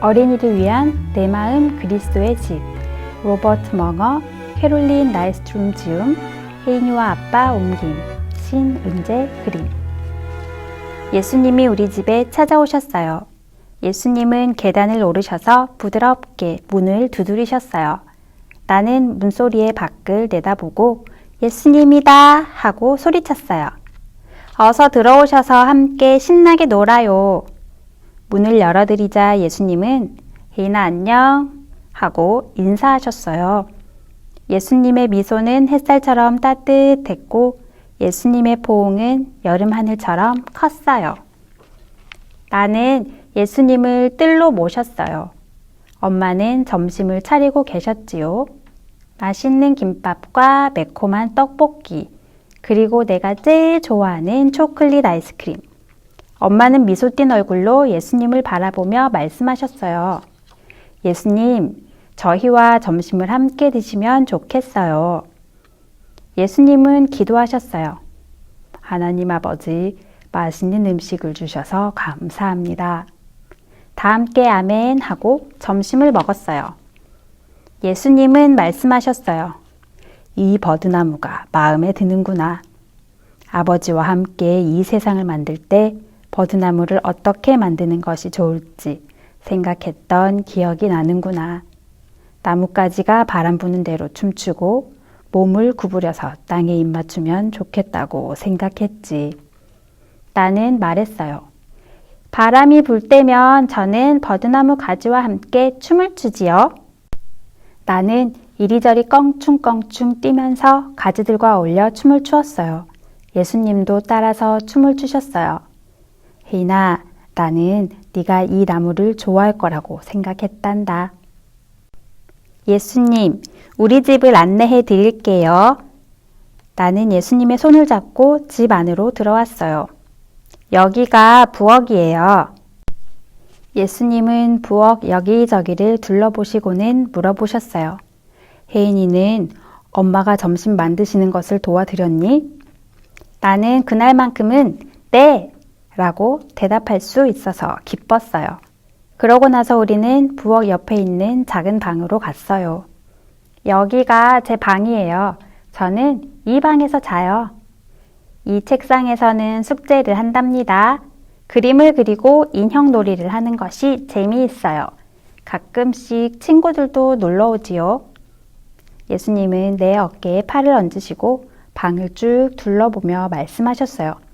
어린이를 위한 내 마음 그리스도의 집 로버트 멍어, 캐롤린 나이스트룸 지음, 혜인이와 아빠 옮김, 신은재 그림 예수님이 우리 집에 찾아오셨어요. 예수님은 계단을 오르셔서 부드럽게 문을 두드리셨어요. 나는 문소리에 밖을 내다보고 예수님이다 하고 소리쳤어요. 어서 들어오셔서 함께 신나게 놀아요. 문을 열어드리자 예수님은 혜인아 안녕 하고 인사하셨어요. 예수님의 미소는 햇살처럼 따뜻했고 예수님의 포옹은 여름 하늘처럼 컸어요. 나는 예수님을 뜰로 모셨어요. 엄마는 점심을 차리고 계셨지요. 맛있는 김밥과 매콤한 떡볶이, 그리고 내가 제일 좋아하는 초콜릿 아이스크림. 엄마는 미소 띤 얼굴로 예수님을 바라보며 말씀하셨어요. 예수님, 저희와 점심을 함께 드시면 좋겠어요. 예수님은 기도하셨어요. 하나님 아버지, 맛있는 음식을 주셔서 감사합니다. 다 함께 아멘 하고 점심을 먹었어요. 예수님은 말씀하셨어요. 이 버드나무가 마음에 드는구나. 아버지와 함께 이 세상을 만들 때 버드나무를 어떻게 만드는 것이 좋을지 생각했던 기억이 나는구나. 나뭇가지가 바람 부는 대로 춤추고 몸을 구부려서 땅에 입맞추면 좋겠다고 생각했지. 나는 말했어요. 바람이 불 때면 저는 버드나무 가지와 함께 춤을 추지요. 나는 이리저리 껑충껑충 뛰면서 가지들과 어울려 춤을 추었어요. 예수님도 따라서 춤을 추셨어요. 혜인아, 나는 네가 이 나무를 좋아할 거라고 생각했단다. 예수님, 우리 집을 안내해 드릴게요. 나는 예수님의 손을 잡고 집 안으로 들어왔어요. 여기가 부엌이에요. 예수님은 부엌 여기저기를 둘러보시고는 물어보셨어요. 혜인이는 엄마가 점심 만드시는 것을 도와드렸니? 나는 그날만큼은 네! 라고 대답할 수 있어서 기뻤어요. 그러고 나서 우리는 부엌 옆에 있는 작은 방으로 갔어요. 여기가 제 방이에요. 저는 이 방에서 자요. 이 책상에서는 숙제를 한답니다. 그림을 그리고 인형 놀이를 하는 것이 재미있어요. 가끔씩 친구들도 놀러 오지요. 예수님은 내 어깨에 팔을 얹으시고 방을 쭉 둘러보며 말씀하셨어요.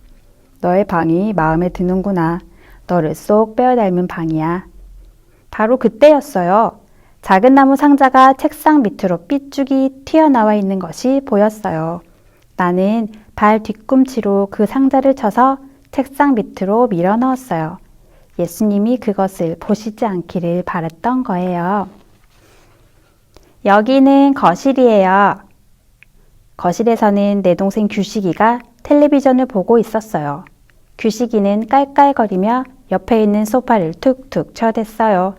너의 방이 마음에 드는구나. 너를 쏙 빼어 닮은 방이야. 바로 그때였어요. 작은 나무 상자가 책상 밑으로 삐죽이 튀어나와 있는 것이 보였어요. 나는 발 뒤꿈치로 그 상자를 쳐서 책상 밑으로 밀어 넣었어요. 예수님이 그것을 보시지 않기를 바랬던 거예요. 여기는 거실이에요. 거실에서는 내 동생 규식이가 텔레비전을 보고 있었어요. 규식이는 깔깔거리며 옆에 있는 소파를 툭툭 쳐댔어요.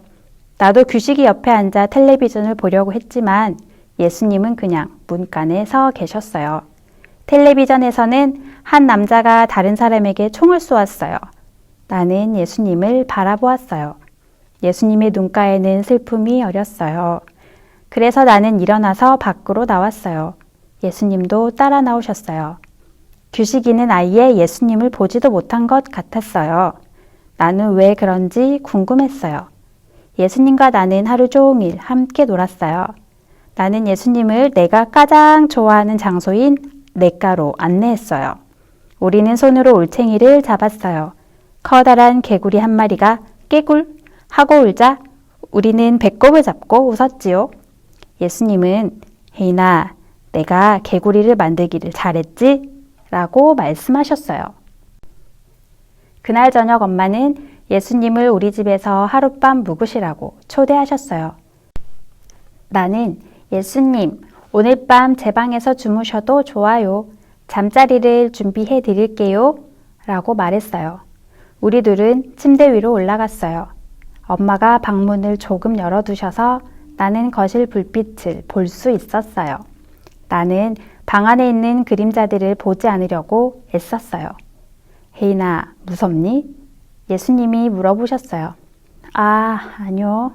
나도 규식이 옆에 앉아 텔레비전을 보려고 했지만 예수님은 그냥 문간에 서 계셨어요. 텔레비전에서는 한 남자가 다른 사람에게 총을 쏘았어요. 나는 예수님을 바라보았어요. 예수님의 눈가에는 슬픔이 어렸어요. 그래서 나는 일어나서 밖으로 나왔어요. 예수님도 따라 나오셨어요. 규식이는 아예 예수님을 보지도 못한 것 같았어요. 나는 왜 그런지 궁금했어요. 예수님과 나는 하루 종일 함께 놀았어요. 나는 예수님을 내가 가장 좋아하는 장소인 냇가로 안내했어요. 우리는 손으로 올챙이를 잡았어요. 커다란 개구리 한 마리가 깨굴 하고 울자 우리는 배꼽을 잡고 웃었지요. 예수님은 혜인아, 내가 개구리를 만들기를 잘했지? 라고 말씀하셨어요. 그날 저녁 엄마는 예수님을 우리 집에서 하룻밤 묵으시라고 초대하셨어요. 나는 예수님, 오늘 밤 제 방에서 주무셔도 좋아요. 잠자리를 준비해 드릴게요. 라고 말했어요. 우리 둘은 침대 위로 올라갔어요. 엄마가 방문을 조금 열어두셔서 나는 거실 불빛을 볼 수 있었어요. 나는 방 안에 있는 그림자들을 보지 않으려고 애썼어요. 혜인아, 무섭니? 예수님이 물어보셨어요. 아, 아니요.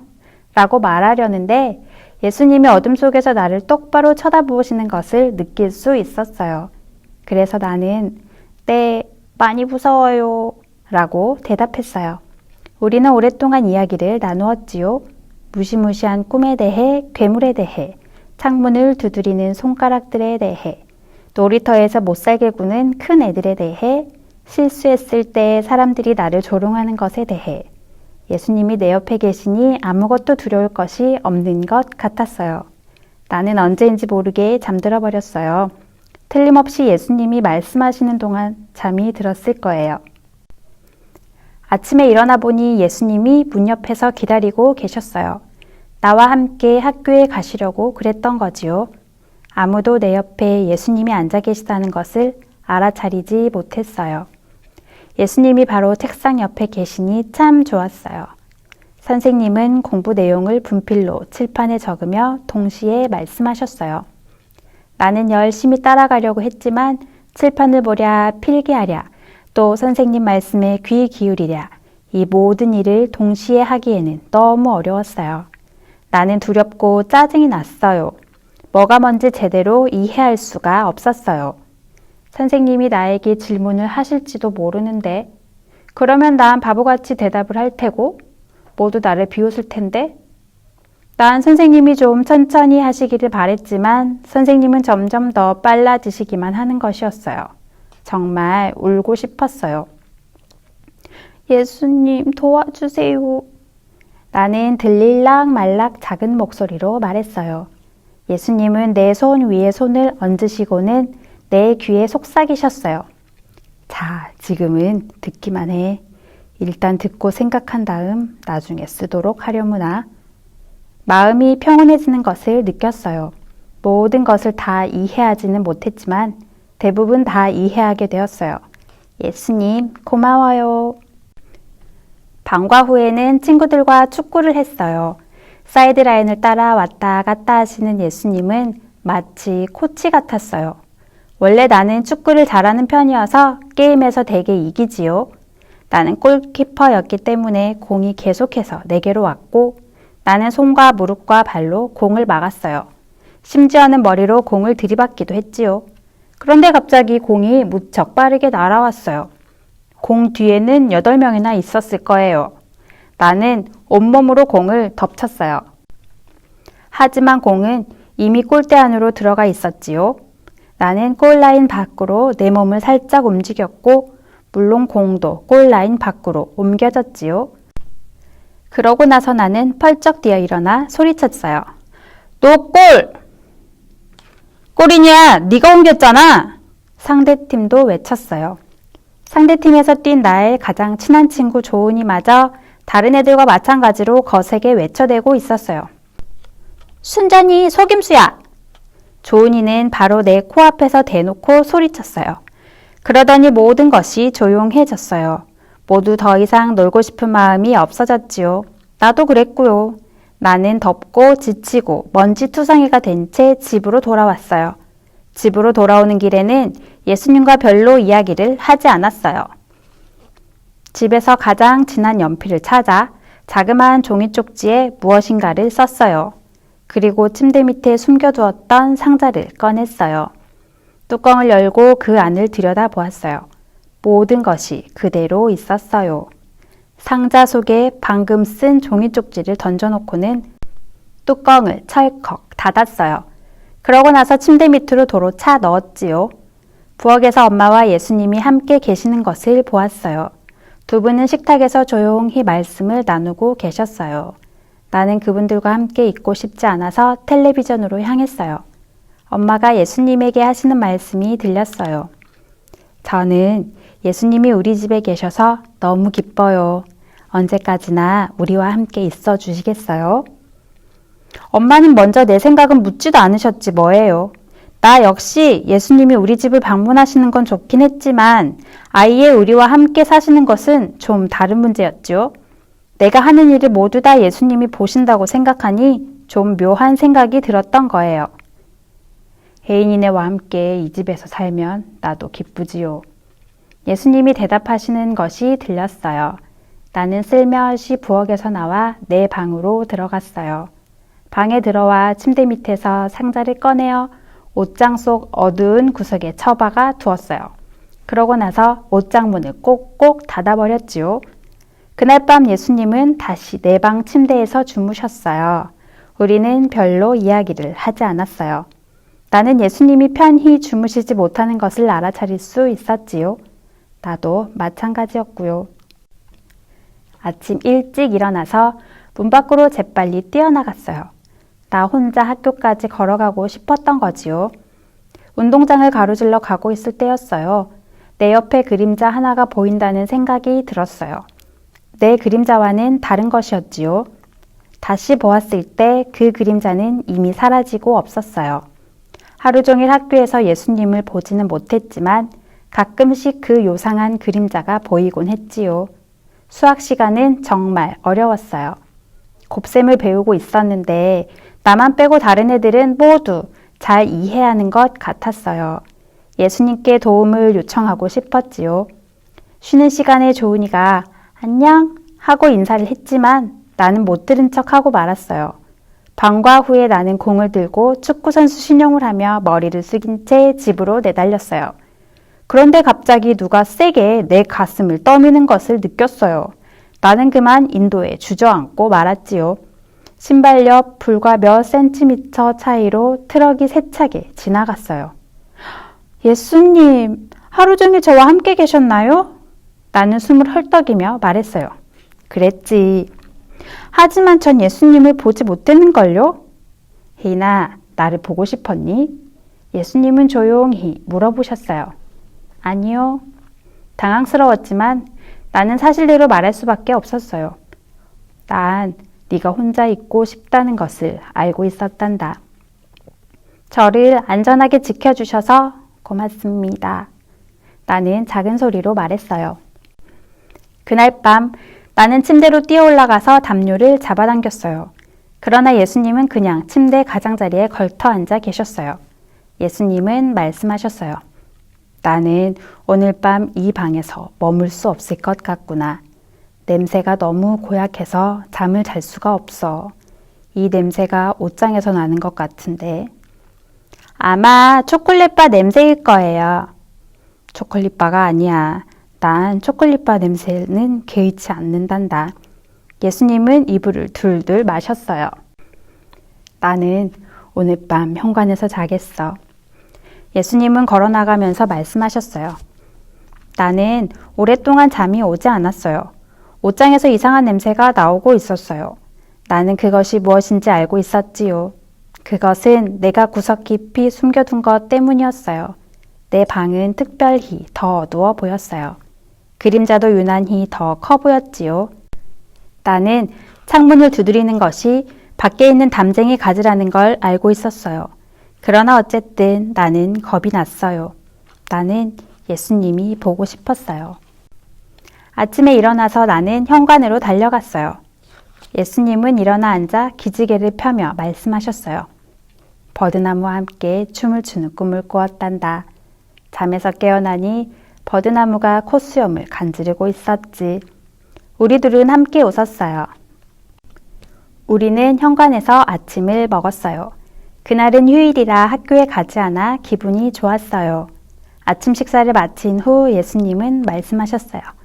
라고 말하려는데 예수님이 어둠 속에서 나를 똑바로 쳐다보시는 것을 느낄 수 있었어요. 그래서 나는 네, 많이 무서워요. 라고 대답했어요. 우리는 오랫동안 이야기를 나누었지요. 무시무시한 꿈에 대해, 괴물에 대해, 창문을 두드리는 손가락들에 대해, 놀이터에서 못 살게 구는 큰 애들에 대해, 실수했을 때 사람들이 나를 조롱하는 것에 대해, 예수님이 내 옆에 계시니 아무것도 두려울 것이 없는 것 같았어요. 나는 언제인지 모르게 잠들어 버렸어요. 틀림없이 예수님이 말씀하시는 동안 잠이 들었을 거예요. 아침에 일어나 보니 예수님이 문 옆에서 기다리고 계셨어요. 나와 함께 학교에 가시려고 그랬던 거지요. 아무도 내 옆에 예수님이 앉아 계시다는 것을 알아차리지 못했어요. 예수님이 바로 책상 옆에 계시니 참 좋았어요. 선생님은 공부 내용을 분필로 칠판에 적으며 동시에 말씀하셨어요. 나는 열심히 따라가려고 했지만 칠판을 보랴 필기하랴 또 선생님 말씀에 귀 기울이랴 이 모든 일을 동시에 하기에는 너무 어려웠어요. 나는 두렵고 짜증이 났어요. 뭐가 뭔지 제대로 이해할 수가 없었어요. 선생님이 나에게 질문을 하실지도 모르는데 그러면 난 바보같이 대답을 할 테고 모두 나를 비웃을 텐데 난 선생님이 좀 천천히 하시기를 바랬지만 선생님은 점점 더 빨라지시기만 하는 것이었어요. 정말 울고 싶었어요. 예수님 도와주세요. 나는 들릴락 말락 작은 목소리로 말했어요. 예수님은 내 손 위에 손을 얹으시고는 내 귀에 속삭이셨어요. 자, 지금은 듣기만 해. 일단 듣고 생각한 다음 나중에 쓰도록 하려무나. 마음이 평온해지는 것을 느꼈어요. 모든 것을 다 이해하지는 못했지만 대부분 다 이해하게 되었어요. 예수님, 고마워요. 방과 후에는 친구들과 축구를 했어요. 사이드라인을 따라 왔다 갔다 하시는 예수님은 마치 코치 같았어요. 원래 나는 축구를 잘하는 편이어서 게임에서 되게 이기지요. 나는 골키퍼였기 때문에 공이 계속해서 내게로 왔고 나는 손과 무릎과 발로 공을 막았어요. 심지어는 머리로 공을 들이받기도 했지요. 그런데 갑자기 공이 무척 빠르게 날아왔어요. 공 뒤에는 8명이나 있었을 거예요. 나는 온몸으로 공을 덮쳤어요. 하지만 공은 이미 골대 안으로 들어가 있었지요. 나는 골라인 밖으로 내 몸을 살짝 움직였고, 물론 공도 골라인 밖으로 옮겨졌지요. 그러고 나서 나는 펄쩍 뛰어 일어나 소리쳤어요. 너 골! 골이냐? 네가 옮겼잖아! 상대팀도 외쳤어요. 상대팀에서 뛴 나의 가장 친한 친구 조은이마저 다른 애들과 마찬가지로 거세게 외쳐대고 있었어요. 순전히 속임수야! 조은이는 바로 내 코앞에서 대놓고 소리쳤어요. 그러더니 모든 것이 조용해졌어요. 모두 더 이상 놀고 싶은 마음이 없어졌지요. 나도 그랬고요. 나는 덥고 지치고 먼지 투성이가 된 채 집으로 돌아왔어요. 집으로 돌아오는 길에는 예수님과 별로 이야기를 하지 않았어요. 집에서 가장 진한 연필을 찾아 자그마한 종이 쪽지에 무엇인가를 썼어요. 그리고 침대 밑에 숨겨두었던 상자를 꺼냈어요. 뚜껑을 열고 그 안을 들여다 보았어요. 모든 것이 그대로 있었어요. 상자 속에 방금 쓴 종이 쪽지를 던져놓고는 뚜껑을 철컥 닫았어요. 그러고 나서 침대 밑으로 도로 차 넣었지요. 부엌에서 엄마와 예수님이 함께 계시는 것을 보았어요. 두 분은 식탁에서 조용히 말씀을 나누고 계셨어요. 나는 그분들과 함께 있고 싶지 않아서 텔레비전으로 향했어요. 엄마가 예수님에게 하시는 말씀이 들렸어요. 저는 예수님이 우리 집에 계셔서 너무 기뻐요. 언제까지나 우리와 함께 있어 주시겠어요? 엄마는 먼저 내 생각은 묻지도 않으셨지 뭐예요. 나 역시 예수님이 우리 집을 방문하시는 건 좋긴 했지만 아이의 우리와 함께 사시는 것은 좀 다른 문제였죠. 내가 하는 일을 모두 다 예수님이 보신다고 생각하니 좀 묘한 생각이 들었던 거예요. 혜인이네와 함께 이 집에서 살면 나도 기쁘지요. 예수님이 대답하시는 것이 들렸어요. 나는 슬며시 부엌에서 나와 내 방으로 들어갔어요. 방에 들어와 침대 밑에서 상자를 꺼내어 옷장 속 어두운 구석에 처박아 두었어요. 그러고 나서 옷장 문을 꼭꼭 닫아버렸지요. 그날 밤 예수님은 다시 내 방 침대에서 주무셨어요. 우리는 별로 이야기를 하지 않았어요. 나는 예수님이 편히 주무시지 못하는 것을 알아차릴 수 있었지요. 나도 마찬가지였고요. 아침 일찍 일어나서 문 밖으로 재빨리 뛰어나갔어요. 나 혼자 학교까지 걸어가고 싶었던 거지요. 운동장을 가로질러 가고 있을 때였어요. 내 옆에 그림자 하나가 보인다는 생각이 들었어요. 내 그림자와는 다른 것이었지요. 다시 보았을 때 그 그림자는 이미 사라지고 없었어요. 하루 종일 학교에서 예수님을 보지는 못했지만 가끔씩 그 요상한 그림자가 보이곤 했지요. 수학 시간은 정말 어려웠어요. 곱셈을 배우고 있었는데 나만 빼고 다른 애들은 모두 잘 이해하는 것 같았어요. 예수님께 도움을 요청하고 싶었지요. 쉬는 시간에 조은이가 안녕 하고 인사를 했지만 나는 못 들은 척 하고 말았어요. 방과 후에 나는 공을 들고 축구선수 신용을 하며 머리를 숙인 채 집으로 내달렸어요. 그런데 갑자기 누가 세게 내 가슴을 떠미는 것을 느꼈어요. 나는 그만 인도에 주저앉고 말았지요. 신발 옆 불과 몇 센티미터 차이로 트럭이 세차게 지나갔어요. 예수님, 하루 종일 저와 함께 계셨나요? 나는 숨을 헐떡이며 말했어요. 그랬지. 하지만 전 예수님을 보지 못했는걸요? 혜인아, 나를 보고 싶었니? 예수님은 조용히 물어보셨어요. 아니요. 당황스러웠지만 나는 사실대로 말할 수밖에 없었어요. 난 네가 혼자 있고 싶다는 것을 알고 있었단다. 저를 안전하게 지켜주셔서 고맙습니다. 나는 작은 소리로 말했어요. 그날 밤 나는 침대로 뛰어 올라가서 담요를 잡아당겼어요. 그러나 예수님은 그냥 침대 가장자리에 걸터 앉아 계셨어요. 예수님은 말씀하셨어요. 나는 오늘 밤 이 방에서 머물 수 없을 것 같구나. 냄새가 너무 고약해서 잠을 잘 수가 없어. 이 냄새가 옷장에서 나는 것 같은데. 아마 초콜릿바 냄새일 거예요. 초콜릿바가 아니야. 난 초콜릿바 냄새는 개의치 않는단다. 예수님은 이불을 둘둘 마셨어요. 나는 오늘 밤 현관에서 자겠어. 예수님은 걸어 나가면서 말씀하셨어요. 나는 오랫동안 잠이 오지 않았어요. 옷장에서 이상한 냄새가 나오고 있었어요. 나는 그것이 무엇인지 알고 있었지요. 그것은 내가 구석 깊이 숨겨둔 것 때문이었어요. 내 방은 특별히 더 어두워 보였어요. 그림자도 유난히 더 커 보였지요. 나는 창문을 두드리는 것이 밖에 있는 담쟁이 가지라는 걸 알고 있었어요. 그러나 어쨌든 나는 겁이 났어요. 나는 예수님이 보고 싶었어요. 아침에 일어나서 나는 현관으로 달려갔어요. 예수님은 일어나 앉아 기지개를 펴며 말씀하셨어요. 버드나무와 함께 춤을 추는 꿈을 꾸었단다. 잠에서 깨어나니 버드나무가 콧수염을 간지르고 있었지. 우리 둘은 함께 웃었어요. 우리는 현관에서 아침을 먹었어요. 그날은 휴일이라 학교에 가지 않아 기분이 좋았어요. 아침 식사를 마친 후 예수님은 말씀하셨어요.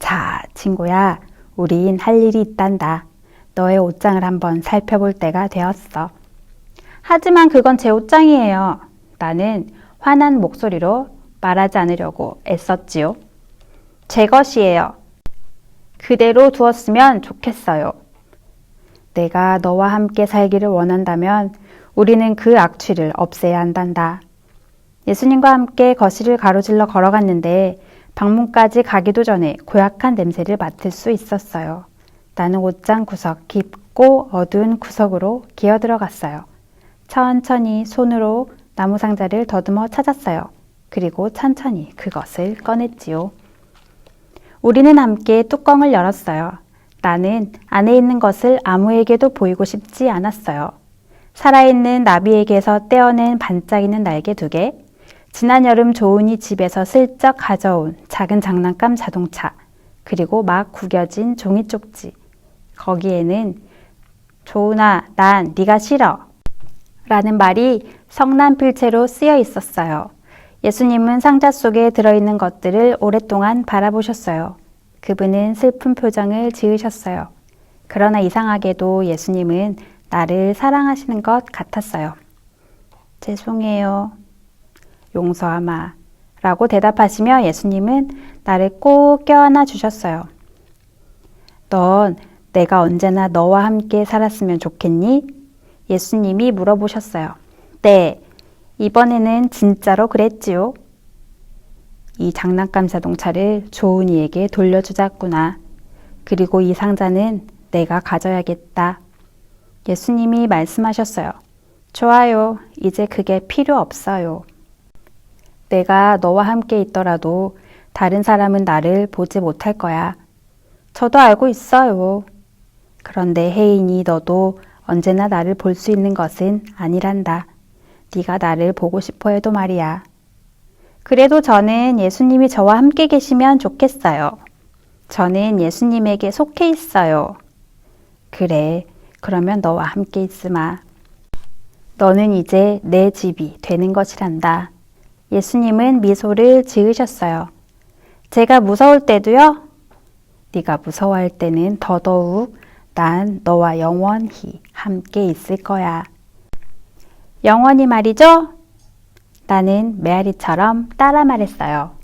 자, 친구야, 우린 할 일이 있단다. 너의 옷장을 한번 살펴볼 때가 되었어. 하지만 그건 제 옷장이에요. 나는 화난 목소리로 말하지 않으려고 애썼지요. 제 것이에요. 그대로 두었으면 좋겠어요. 내가 너와 함께 살기를 원한다면 우리는 그 악취를 없애야 한단다. 예수님과 함께 거실을 가로질러 걸어갔는데 방문까지 가기도 전에 고약한 냄새를 맡을 수 있었어요. 나는 옷장 구석 깊고 어두운 구석으로 기어 들어갔어요. 천천히 손으로 나무 상자를 더듬어 찾았어요. 그리고 천천히 그것을 꺼냈지요. 우리는 함께 뚜껑을 열었어요. 나는 안에 있는 것을 아무에게도 보이고 싶지 않았어요. 살아있는 나비에게서 떼어낸 반짝이는 날개 두 개, 지난 여름 조은이 집에서 슬쩍 가져온 작은 장난감 자동차, 그리고 막 구겨진 종이 쪽지. 거기에는 조은아, 난 네가 싫어. 라는 말이 성난필체로 쓰여 있었어요. 예수님은 상자 속에 들어있는 것들을 오랫동안 바라보셨어요. 그분은 슬픈 표정을 지으셨어요. 그러나 이상하게도 예수님은 나를 사랑하시는 것 같았어요. 죄송해요. 용서하마. 라고 대답하시며 예수님은 나를 꼭 껴안아 주셨어요. 넌 내가 언제나 너와 함께 살았으면 좋겠니? 예수님이 물어보셨어요. 네, 이번에는 진짜로 그랬지요. 이 장난감 자동차를 조은이에게 돌려주자꾸나. 그리고 이 상자는 내가 가져야겠다. 예수님이 말씀하셨어요. 좋아요. 이제 그게 필요 없어요. 내가 너와 함께 있더라도 다른 사람은 나를 보지 못할 거야. 저도 알고 있어요. 그런데 혜인이 너도 언제나 나를 볼 수 있는 것은 아니란다. 네가 나를 보고 싶어 해도 말이야. 그래도 저는 예수님이 저와 함께 계시면 좋겠어요. 저는 예수님에게 속해 있어요. 그래, 그러면 너와 함께 있으마. 너는 이제 내 집이 되는 것이란다. 예수님은 미소를 지으셨어요. 제가 무서울 때도요? 네가 무서워할 때는 더더욱 난 너와 영원히 함께 있을 거야. 영원히 말이죠? 나는 메아리처럼 따라 말했어요.